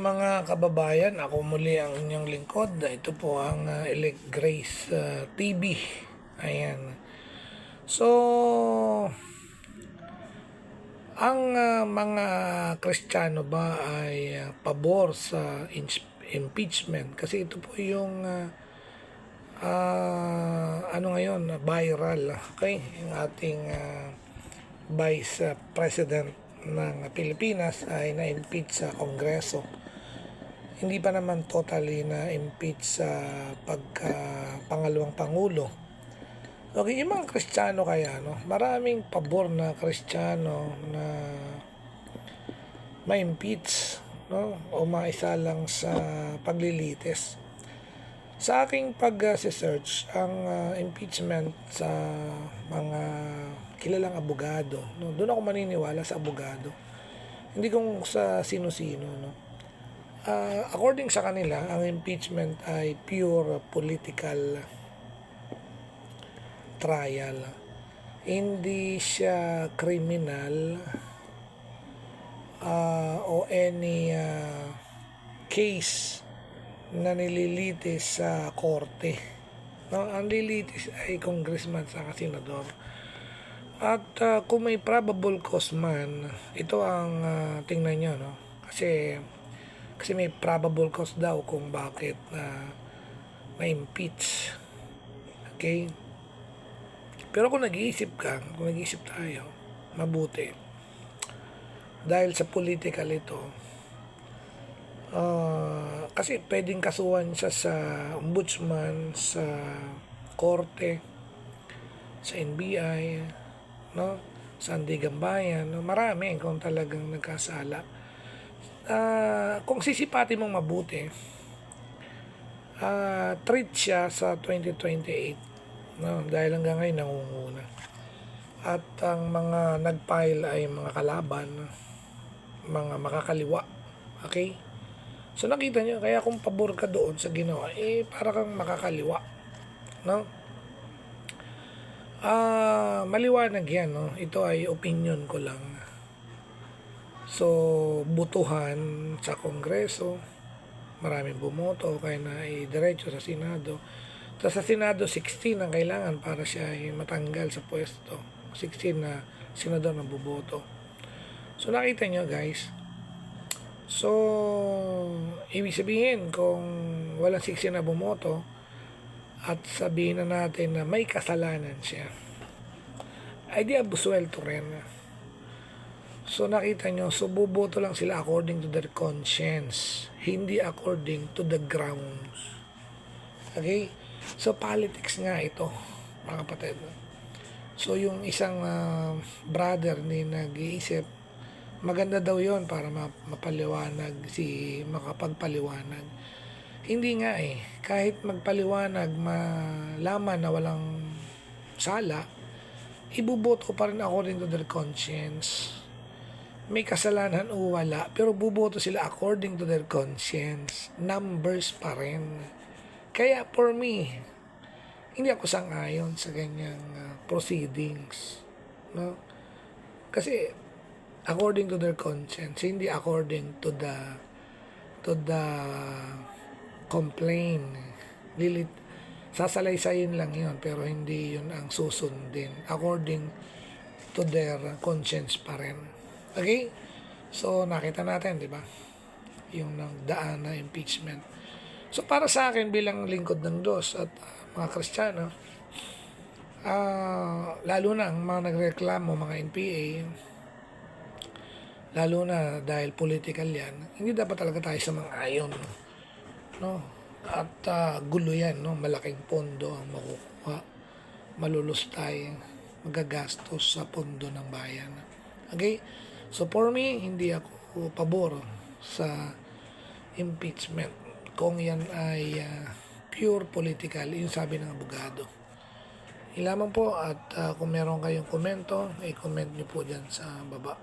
Mga kababayan, ako muli ang inyong lingkod. Ito po ang uh, Elect Grace uh, TV. Ayan. So, ang uh, mga Kristiyano ba ay uh, pabor sa impeachment? Kasi ito po yung uh, uh, ano ngayon, viral. Okay? Yung ating uh, Vice President ng Pilipinas ay na-impeach sa Kongreso. Hindi pa naman totally na-impeach sa pagka pangalawang pangulo. Okay, yung mga Kristiyano kaya, no? Maraming pabor na Kristiyano na ma-impeach, no? O maisa lang sa paglilitis. Sa aking pag-search, ang uh, impeachment sa mga kilalang abogado, no? doon ako maniniwala sa abogado. Hindi kung sa sino-sino. No? Uh, according sa kanila, ang impeachment ay pure political trial. Hindi siya criminal uh, o any uh, case na nililitis sa korte. No, ang lilitis ay congressman sa senador. At uh, kung may probable cause man, ito ang uh, tingnan nyo, no? Kasi, kasi may probable cause daw kung bakit na uh, ma-impeach. Okay? Pero kung nag-iisip ka, kung nag-iisip tayo, mabuti. Dahil sa political ito, uh, kasi pwedeng kasuhan siya sa ombudsman, sa korte, sa NBI, no? sa Andigang Bayan, no? marami kung talagang nagkasala. Uh, kung sisipati mong mabuti, uh, treat siya sa 2028 no? dahil hanggang ngayon nangunguna. At ang mga nag-file ay mga kalaban, mga makakaliwa. Okay? So nakita nyo, kaya kung pabor ka doon sa ginawa, eh para kang makakaliwa. No? Ah, maliwanag 'yan, no. Ito ay opinion ko lang. So, butuhan sa Kongreso, maraming bumoto kaya na i-diretso sa Senado. Tapos sa Senado, 16 ang kailangan para siya ay matanggal sa pwesto. 16 na senador na buboto. So, nakita nyo guys. So, ibig sabihin, kung walang 16 na bumoto, at sabihin na natin na may kasalanan siya, ay di abuswelto rin. So nakita nyo, so buboto lang sila according to their conscience, hindi according to the grounds. Okay? So politics nga ito, mga kapatid. So yung isang uh, brother ni nag-iisip, maganda daw yon para mapaliwanag si makapagpaliwanag hindi nga eh. Kahit magpaliwanag, malaman na walang sala, ibuboto pa rin according to their conscience. May kasalanan o wala, pero buboto sila according to their conscience. Numbers pa rin. Kaya for me, hindi ako sang-ayon sa ganyang uh, proceedings. No? Kasi according to their conscience, hindi according to the to the complain. Lilit, sasalaysayin lang yon pero hindi yun ang susundin according to their conscience pa rin. Okay? So, nakita natin, di ba? Yung nagdaan na impeachment. So, para sa akin bilang lingkod ng Diyos at uh, mga Kristiyano, uh, lalo na ang mga nagreklamo, mga NPA, lalo na dahil political yan, hindi dapat talaga tayo sa mga ayon no? At uh, gulo yan no? Malaking pondo ang makukuha. Malulustay magagastos sa pondo ng bayan. Okay? So for me hindi ako pabor sa impeachment kung yan ay uh, pure political. Yung sabi ng abogado. Ilaman po at uh, kung meron kayong komento i-comment nyo po dyan sa baba